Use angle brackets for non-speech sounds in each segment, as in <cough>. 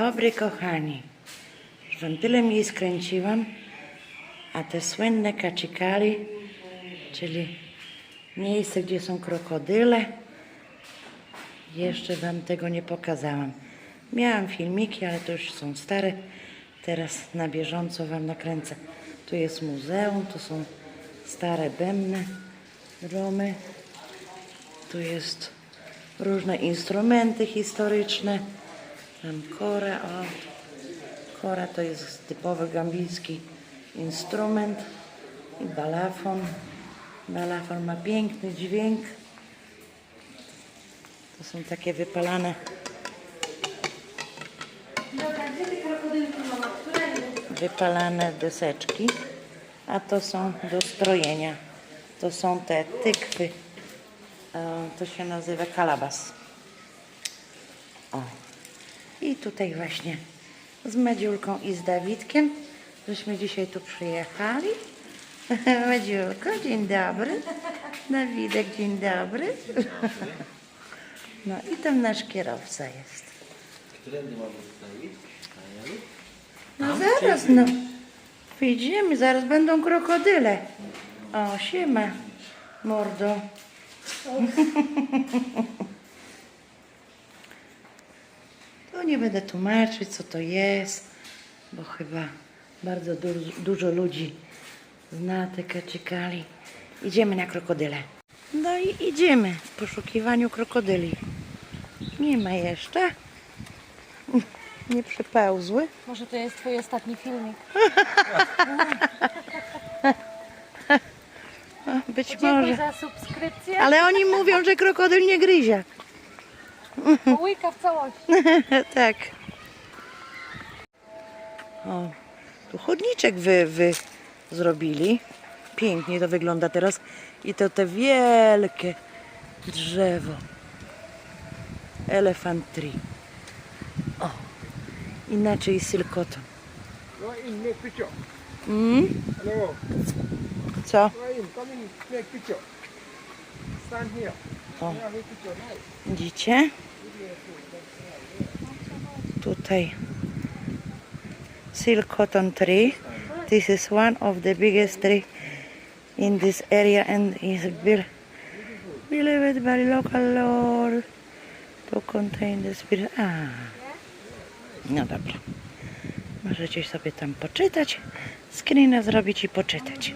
dobry, kochani. Już wam tyle miejsc skręciłam, a te słynne kacikali, czyli miejsce, gdzie są krokodyle, jeszcze wam tego nie pokazałam. Miałam filmiki, ale to już są stare. Teraz na bieżąco wam nakręcę. Tu jest muzeum, tu są stare bębny, drumy. Tu jest różne instrumenty historyczne. Tam kora, o. Kora to jest typowy gambijski instrument. I balafon. Balafon ma piękny dźwięk. To są takie wypalane wypalane deseczki, a to są do strojenia. To są te tykwy. E, To się nazywa kalabas. O. I tutaj właśnie z Medziulką i z Dawidkiem, żeśmy dzisiaj tu przyjechali. <laughs> Medziulko, dzień dobry. Dawidek, dzień dobry. No i tam nasz kierowca jest. Którędy mamy wstawić? No zaraz, no. Wyjdziemy, zaraz będą krokodyle. O, siema, mordo. <laughs> To nie będę tłumaczyć, co to jest, bo chyba bardzo du- dużo ludzi zna te kaczykali. Idziemy na krokodyle. No i idziemy w poszukiwaniu krokodyli. Nie ma jeszcze. Nie przypełzły. Może to jest twój ostatni filmik. <laughs> Być Dziękuję może. za subskrypcję. Ale oni mówią, że krokodyl nie gryzie. Łyka w całości. <laughs> tak. O, tu chodniczek wy, wy zrobili. Pięknie to wygląda teraz. I to te wielkie drzewo. Elephant tree. O, inaczej silkoton. Go in, make picture. Mm? Hello. Co? Go in, come in, make picture. Stand here. O. Yeah, make picture. Nice. Widzicie? Tutaj silk cotton tree. This is one of the biggest tree in this area and is built believed by local lord to contain the spirit. A. No dobra. Możecie sobie tam poczytać, screena zrobić i poczytać.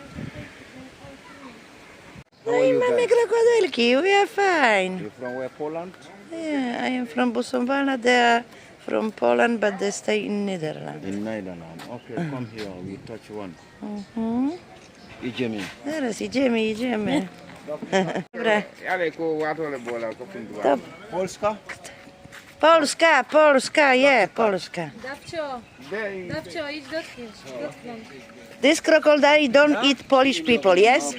No i mamy krokodylki, we are fine. You from where, Poland? Yeah, I am from Busombala. They are from Poland, but they stay in Netherlands. In Netherlands. Okay, come here. We touch one. Mhm. Idziemy. Zaraz idziemy, idziemy. <laughs> Dobra, Ale bola ko pindu. to Polska? Polska, Polska, je, Polska. Dawcio, Dawcio, idź dotknąć. dotknąć. This crocodile don't eat Polish people, yes?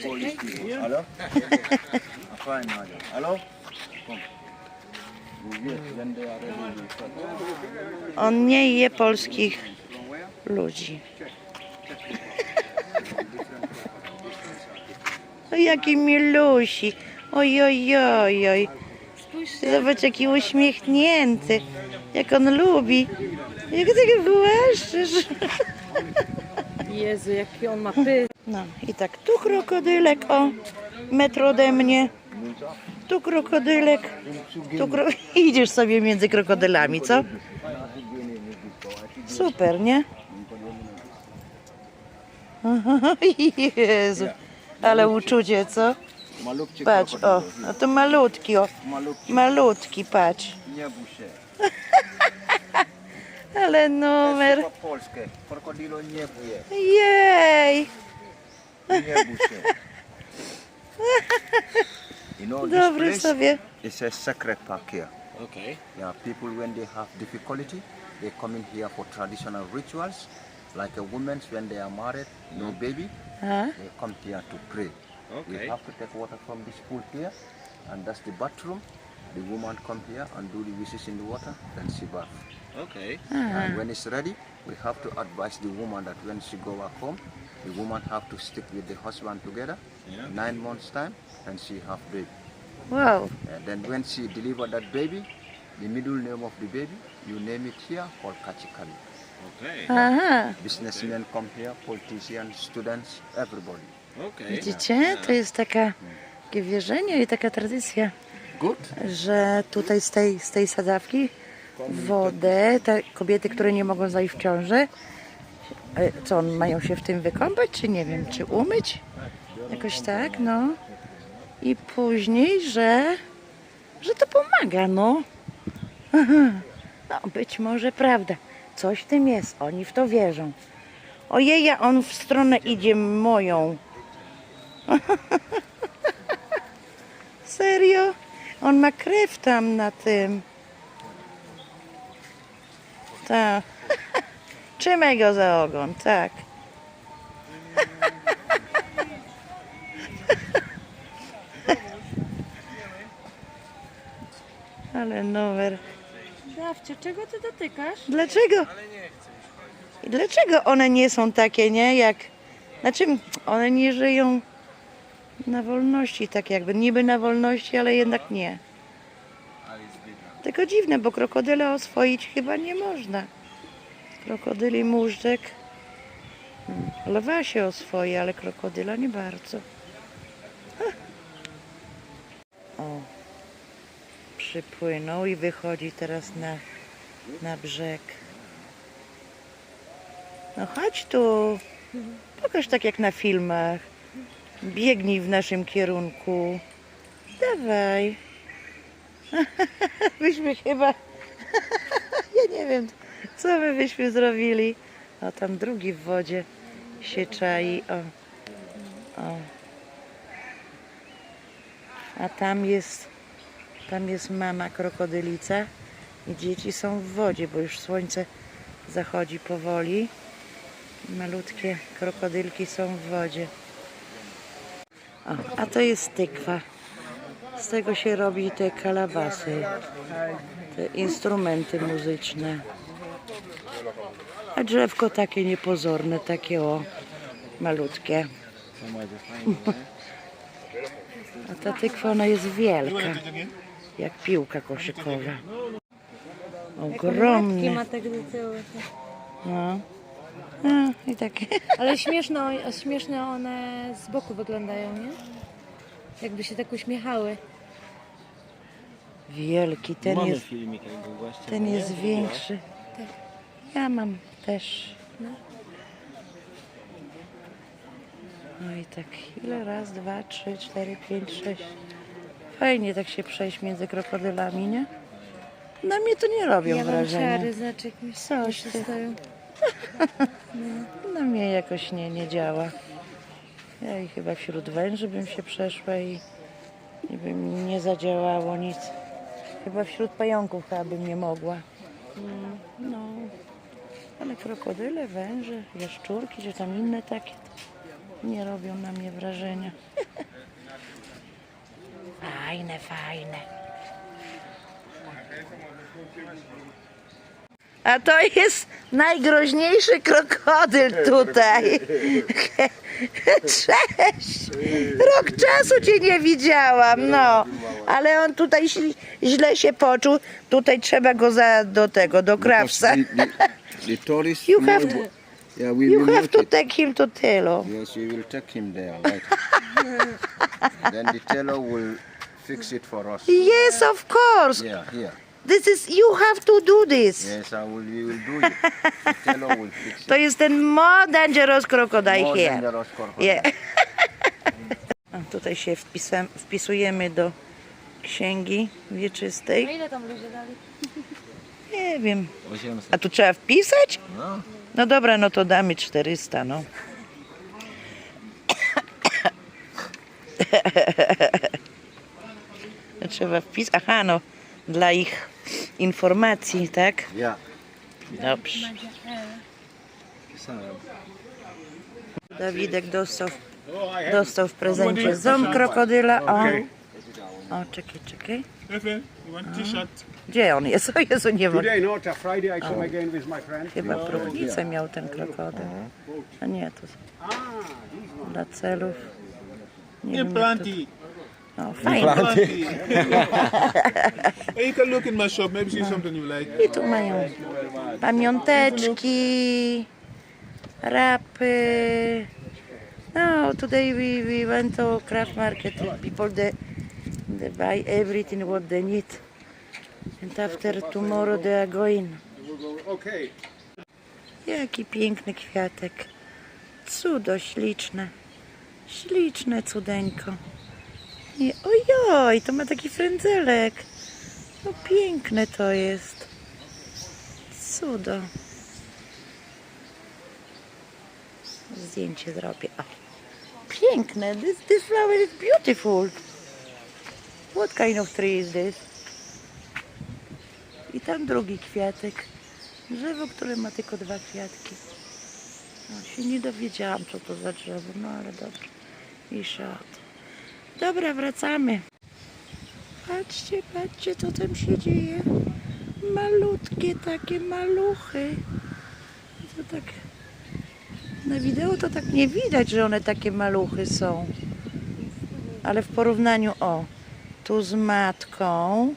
Hello? Fine, madam. Hello? Come. On nie je polskich ludzi. <laughs> O, jaki milusi. Oj, oj, oj, oj. Zobacz, jaki uśmiechnięty. Jak on lubi. Jak ty go głaszczysz. <laughs> Jezu, jaki on ma py. No i tak, tu krokodylek, o, metr ode mnie. Tu krokodylek. Tu kro... <laughs> Idziesz sobie między krokodylami, co? Super, nie? <laughs> Jezu, ale uczucie, co? Patrz, o, no to malutki, o, Malutki. patrz. Nie <laughs> się. Ale numer, Po polskie. Krokodilo nie buje. jej. Nie się. You know this place sobie. is a sacred park here. Okay. Yeah, people when they have difficulty, they come in here for traditional rituals. Like a woman when they are married, no mm. baby, A? they come here to pray. We Okay. have to take water from this pool here, and that's the bathroom. The woman come here and do the wishes in the water, then she bath. Okay. Ah. And when it's ready, we have to advise the woman that when she go back home, the woman have to stick with the husband together. Yeah. Nine months time, and she have baby. Wow. And then when she deliver that baby, The middle name of the baby, you name it here, called Kachikali. Okay. Aha, Businessmen come here, politicians, students, everybody. Okay. widzicie? To jest taka, takie wierzenie i taka tradycja, Good. że tutaj z tej, z tej sadzawki wodę, te kobiety, które nie mogą zajść w ciążę, e, co, mają się w tym wykąpać, czy nie wiem, czy umyć? Jakoś tak, no. I później, że, że to pomaga, no. <laughs> No, być może prawda. Coś w tym jest. Oni w to wierzą. Ojej, a on w stronę idzie moją. <laughs> Serio? On ma krew tam na tym. Tak. <laughs> Trzymaj go za ogon, tak. Ale numer. Dawcie, czego ty dotykasz? Dlaczego? I dlaczego one nie są takie, nie? Jak. Znaczy, one nie żyją na wolności, tak jakby. Niby na wolności, ale jednak nie. Tylko dziwne, bo krokodyle oswoić chyba nie można. Krokodyli móżdżek. Hmm. Lwa się oswoi, ale krokodyla nie bardzo. Ha. O. Przypłynął i wychodzi teraz na, na brzeg. No chodź tu. Pokaż tak jak na filmach. Biegnij w naszym kierunku. Dawaj. <laughs> Byśmy chyba. <laughs> ja nie wiem, co my byśmy zrobili. O, tam drugi w wodzie się czai. O. O. A tam jest. Tam jest mama krokodylica i dzieci są w wodzie, bo już słońce zachodzi powoli. Malutkie krokodylki są w wodzie. O, a to jest tykwa. Z tego się robi te kalabasy, te instrumenty muzyczne. A drzewko takie niepozorne, takie o, malutkie. <laughs> A ta tykwa ona jest wielka, jak piłka koszykowa. Jakie Ogromne. ma tak do tyłu. No. No i takie. <laughs> Ale śmieszno, śmieszne one z boku wyglądają, nie? Jakby się tak uśmiechały. Wielki, ten Mamy jest, filmik jakby właśnie. ten jest większy. Ja mam też. No i tak ile? Raz, dwa, trzy, cztery, pięć, sześć. Fajnie tak się przejść między krokodylami, nie? Na mnie to nie robią Ja wrażenia. czary, znaczy jak mi Coś stoją. <laughs> Na mnie jakoś nie, nie działa. Ja i chyba wśród węży bym się przeszła i, i by mi nie zadziałało nic. Chyba wśród pająków chyba bym nie mogła. No, ale krokodyle, węże, jaszczurki, czy tam inne takie, to nie robią na mnie wrażenia. <laughs> Fajne, fajne. A to jest najgroźniejszy krokodyl tutaj. <laughs> Cześć! Rok czasu cię nie widziałam, no. Ale on tutaj źle- się poczuł. Tutaj trzeba go za, do tego, do krawca. You have to- Yeah, we You will have to it. take him to Tylo. Yes, we will take him there, <laughs> right? then the tailor will fix it for us. Yes, of course. Yeah, here. This is, you have to do this. Yes, I will. We will do it. The tailor will fix it. <laughs> To jest ten more dangerous crocodile More here. dangerous crocodile. Yeah. <laughs> A tutaj się wpisam, wpisujemy do księgi wieczystej. ile tam ludzie dali? Nie wiem. 800. A tu trzeba wpisać? No. No dobra, no to damy 400, no. Trzeba wpisać. Aha, no dla ich informacji, tak? Yeah. Dobrze. Pisałem. Dawidek dostał, dostał w prezencie ząb krokodyla. O, o czekaj, czekaj. Efe, you want t-shirt? Gdzie on jest? <laughs> O Jezu, nie ma. Today, not a Friday, I come again with my friend. Chyba próbnicę miał ten krokodyl. A nie, to Ah, dla celów. Nie Yeah, wiem, jak to, plenty. O, fajne. <laughs> Hey, you can look in my shop, maybe see something you like. I tu mają pamiąteczki, rapy. No, today we, we went to craft market. People they, they buy everything what they need. And after tomorrow they are going. Okay. Jaki piękny kwiatek. Cudo śliczne. Śliczne cudeńko. I ojoj, to ma taki frędzelek. No piękne to jest. Cudo. Zdjęcie zrobię. O. Piękne. This, this flower is beautiful. What kind of tree is this? I tam drugi kwiatek. Drzewo, które ma tylko dwa kwiatki. No, się nie dowiedziałam, co to za drzewo, no ale dobrze. I szat. Dobra, wracamy. Patrzcie, patrzcie, co tam się dzieje. Malutkie takie maluchy. To tak... Na wideo to tak nie widać, że one takie maluchy są. Ale w porównaniu, o, tu z matką,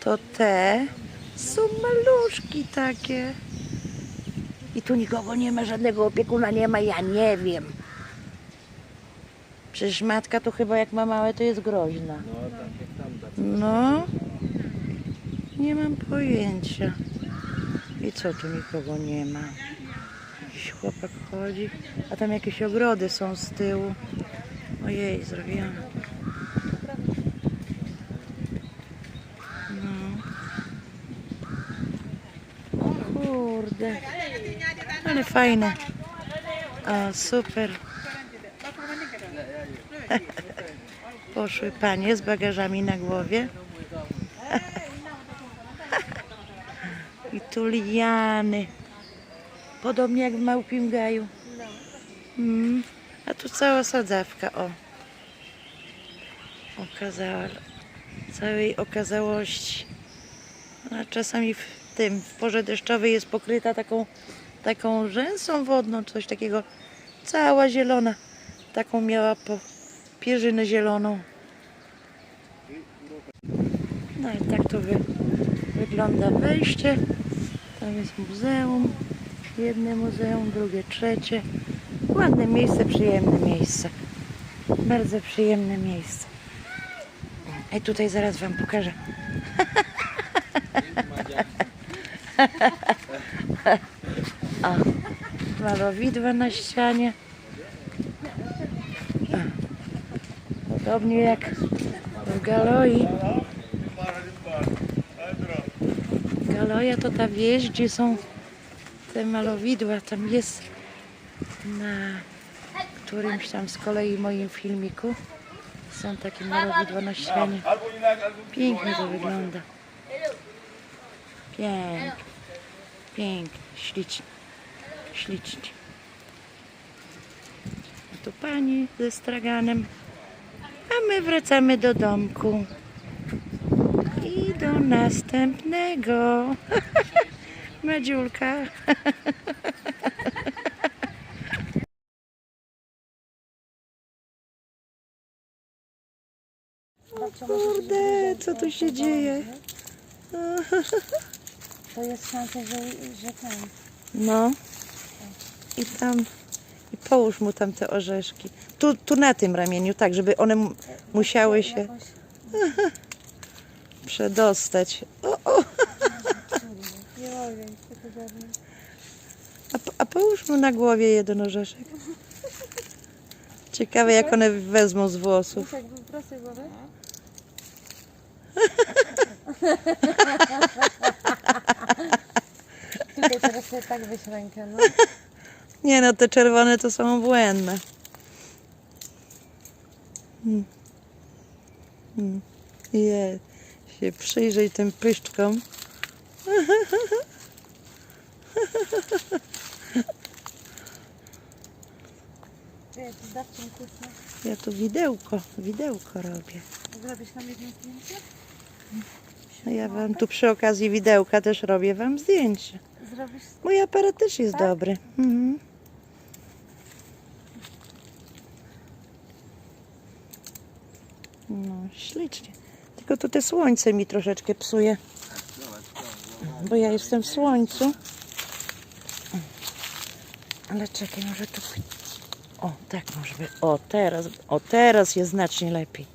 to te są maluszki takie. I tu nikogo nie ma, żadnego opiekuna nie ma, ja nie wiem. Przecież matka to chyba jak ma małe, to jest groźna. No tak tak. No, nie mam pojęcia. I co tu nikogo nie ma? Jakiś chłopak chodzi, a tam jakieś ogrody są z tyłu. Ojej, zrobione. No. Ale fajne. O, super. <laughs> Poszły panie z bagażami na głowie. <laughs> I tu liany. Podobnie jak w Małpim Gaju. Mm. A tu cała sadzawka, o. Okazała, całej okazałości. A czasami tym, w porze deszczowej jest pokryta taką, taką rzęsą wodną, coś takiego. Cała zielona. Taką miała po pierzynę zieloną. No i tak to wy, wygląda wejście. Tam jest muzeum. Jedne muzeum, drugie, trzecie. Ładne miejsce, przyjemne miejsce. Bardzo przyjemne miejsce. I tutaj zaraz Wam pokażę. <laughs> <laughs> O, malowidła na ścianie. Podobnie jak w Galoi. Galoja to ta wieś, gdzie są te malowidła. Tam jest na którymś tam z kolei moim filmiku. Są takie malowidła na ścianie. Pięknie to wygląda. Pięknie. Pięknie. Ślicznie. Ślicznie. A tu pani ze straganem. A my wracamy do domku. I do następnego. <laughs> Madziulka. O <laughs> kurde, co tu się dzieje? <laughs> To jest szansa, że, że ten. No. I tam. I połóż mu tam te orzeszki. Tu, tu na tym ramieniu, tak, żeby one mu- musiały się przedostać. O, o. Nie mogę, tylko żadne. A, po- a połóż mu na głowie jeden orzeszek. Ciekawe, jak one wezmą z włosów. Tak. Tutaj <laughs> sobie tak weź rękę, no. <laughs> Nie no, te czerwone to są błędne. Mm. Mm. Je, się przyjrzyj tym pyszczkom. <laughs> Ja tu widełko, widełko robię. Zrobisz nam jedno zdjęcie? No ja wam tu przy okazji widełka też robię wam zdjęcie. Zrobisz Mój aparat też jest dobry. Mhm. No, ślicznie. Tylko to te słońce mi troszeczkę psuje. Bo ja jestem w słońcu. Ale czekaj, może tu... O, tak może być. O, teraz, o, teraz jest znacznie lepiej.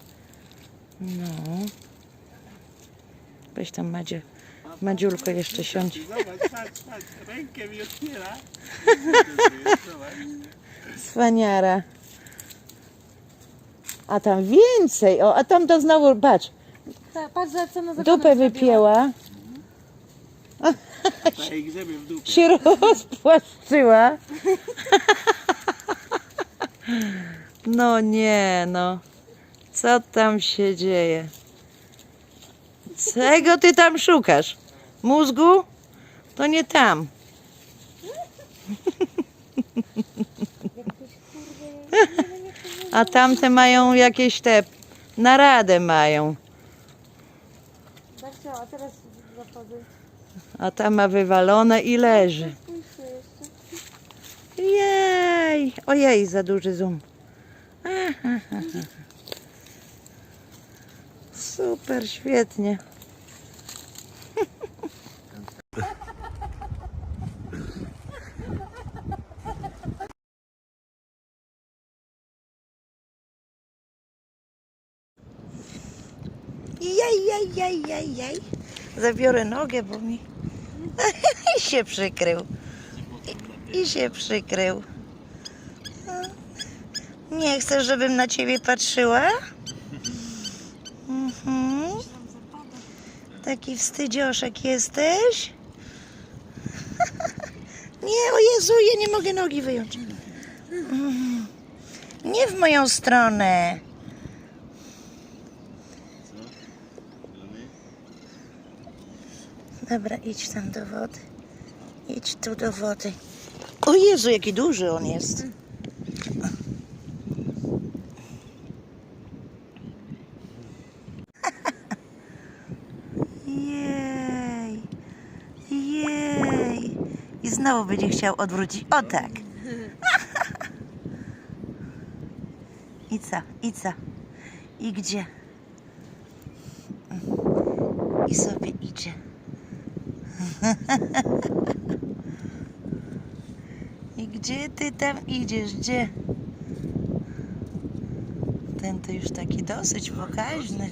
No. Weź tam Madzie, Madziulko jeszcze siądź. Zobacz, patrz, patrz, rękę mi otwiera. Cwaniara. A tam więcej. O, a tam to znowu, patrz, Ta, patrz za co na dupę wypięła. Daje grzebie w dupie. się rozpłaszczyła. No nie, no. Co tam się dzieje? Czego ty tam szukasz? Mózgu? To nie tam. A tamte mają jakieś te naradę mają. A teraz zachodzę. A ta ma wywalone i leży. Jej! Ojej, za duży zoom. Aha, aha. Super, świetnie. Jej, jej, jej. Zabiorę nogę, bo mi I <laughs> się przykrył. I, I się przykrył. Nie chcesz, żebym na ciebie patrzyła? Mhm. Taki wstydzioszek jesteś? <laughs> Nie, o Jezu, ja nie mogę nogi wyjąć. Mhm. Nie w moją stronę. Dobra, idź tam do wody. Idź tu do wody. O Jezu, jaki duży on jest. Jej, jej. I znowu będzie chciał odwrócić. O tak. <laughs> I co? I co? I gdzie? I sobie idzie. I gdzie ty tam idziesz? Gdzie? Ten to już taki dosyć pokaźny.